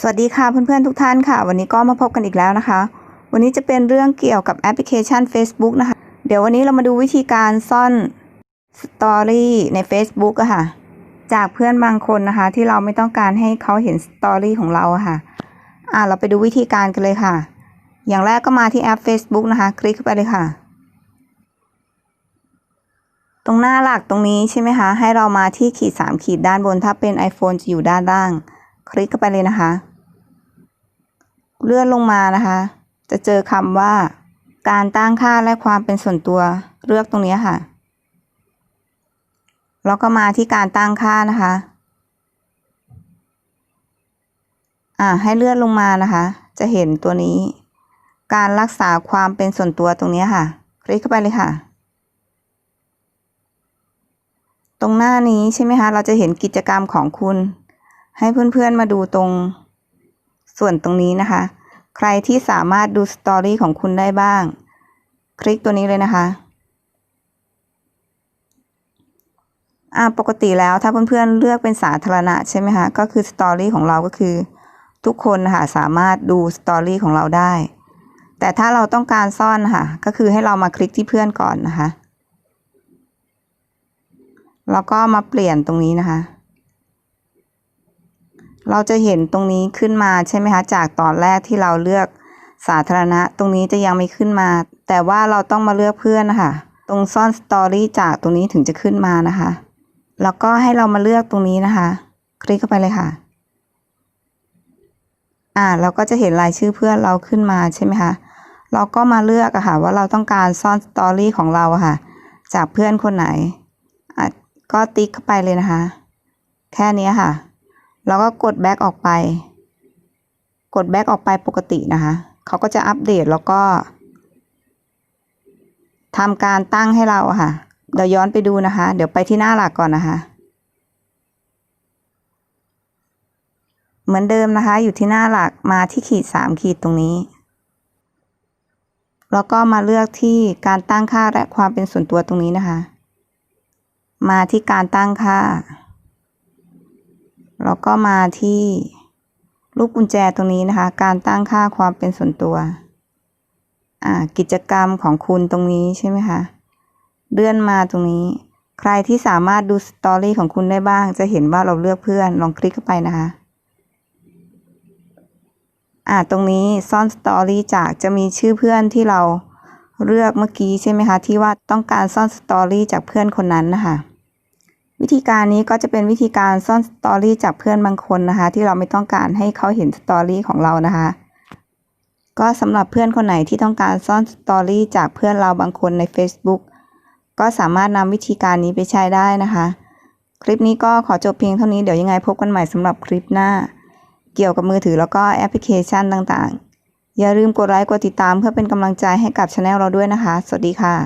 สวัสดีค่ะเพื่อนๆทุกท่านค่ะ วันนี้ก็มาพบกันอีกแล้วนะคะ วันนี้จะเป็นเรื่องเกี่ยวกับแอปพลิเคชัน Facebook นะคะ เดี๋ยววันนี้เรามาดูวิธีการซ่อนสตอรี่ใน Facebook อะค่ะ จากเพื่อนบางคนนะคะ ที่เราไม่ต้องการให้เขาเห็นสตอรี่ของเราอะค่ะ อ่าเราไปดูวิธีการกันเลยค่ะ อย่างแรกก็มาที่แอป Facebook นะคะ คลิกเข้าไปเลยค่ะ ตรงหน้าหลักตรงนี้ใช่ไหมคะให้เรามาที่ขีดสามขีดด้านบน ถ้าเป็น iPhone จะอยู่ด้านล่าง คลิกเข้าไปเลยนะคะ เลื่อนลงมานะคะ จะเจอคำว่า การตั้งค่าและความเป็นส่วนตัวเลือกตรงนี้ค่ะ แล้วก็มาที่การตั้งค่านะคะ อ่าให้เลื่อนลงมานะคะ จะเห็นตัวนี้ การรักษาความเป็นส่วนตัวตรงนี้ค่ะ คลิกเข้าไปเลยค่ะตรงหน้านี้ใช่ไหมคะ เราจะเห็นกิจกรรมของคุณ ให้เพื่อนๆมาดูตรงส่วนตรงนี้นะคะ ใครที่สามารถดูสตอรี่ของคุณได้บ้าง คลิกตัวนี้เลยนะคะอ่าปกติแล้วถ้าเพื่อนๆเลือกเป็นสาธารณะใช่ไหมคะ ก็คือสตอรี่ของเราก็คือ ทุกคนนะคะสามารถดูสตอรี่ของเราได้ แต่ถ้าเราต้องการซ่อนค่ะ ก็คือให้เรามาคลิกที่เพื่อนก่อนนะคะ แล้วก็มาเปลี่ยนตรงนี้นะคะ เราจะเห็นตรงนี้ขึ้นมาใช่ไหมคะจากตอนแรกที่เราเลือกสาธารณะ ตรงนี้จะยังไม่ขึ้นมา แต่ว่าเราต้องมาเลือกเพื่อนนะคะตรงซ่อนสตอรี่จากตรงนี้ถึงจะขึ้นมานะคะ แล้วก็ให้เรามาเลือกตรงนี้นะคะ คลิกเข้าไปเลยค่ะอ่าเราก็จะเห็นรายชื่อเพื่อนเราขึ้นมาใช่ไหมคะเราก็มาเลือกอะค่ะว่าเราต้องการซ่อนสตอรี่ของเราอะค่ะ จากเพื่อนคนไหนอะก็ติ๊กเข้าไปเลยนะคะ แค่นี้ค่ะ แล้วก็กดแบ็กออกไป กดแบ็กออกไปปกตินะคะ เขาก็จะอัปเดตแล้วก็ทำการตั้งให้เราค่ะเดี๋ยวย้อนไปดูนะคะ เดี๋ยวไปที่หน้าหลักก่อนนะคะ เหมือนเดิมนะคะ อยู่ที่หน้าหลักมาที่ขีดสามขีดตรงนี้ แล้วก็มาเลือกที่การตั้งค่าและความเป็นส่วนตัวตรงนี้นะคะ มาที่การตั้งค่า แล้วก็มาที่รูปกุญแจตรงนี้นะคะ การตั้งค่าความเป็นส่วนตัว อ่า กิจกรรมของคุณตรงนี้ใช่ไหมคะ เลื่อนมาตรงนี้ ใครที่สามารถดูสตอรี่ของคุณได้บ้าง จะเห็นว่าเราเลือกเพื่อน ลองคลิกเข้าไปนะคะ อ่า ตรงนี้ซ่อนสตอรี่จากจะมีชื่อเพื่อนที่เราเลือกเมื่อกี้ใช่ไหมคะ ที่ว่าต้องการซ่อนสตอรี่จากเพื่อนคนนั้นนะคะ วิธีการนี้ก็จะเป็นวิธีการซ่อนสตอรี่จากเพื่อนบางคนนะคะ ที่เราไม่ต้องการให้เขาเห็นสตอรี่ของเรานะคะ ก็สำหรับเพื่อนคนไหนที่ต้องการซ่อนสตอรี่จากเพื่อนเราบางคนใน Facebook ก็สามารถนำวิธีการนี้ไปใช้ได้นะคะ คลิปนี้ก็ขอจบเพียงเท่านี้เดี๋ยวยังไงพบกันใหม่สำหรับคลิปหน้า เกี่ยวกับมือถือแล้วก็แอปพลิเคชันต่างๆ อย่าลืมกดไลค์กดติดตามเพื่อเป็นกำลังใจให้กับช anel เราด้วยนะคะ สวัสดีค่ะ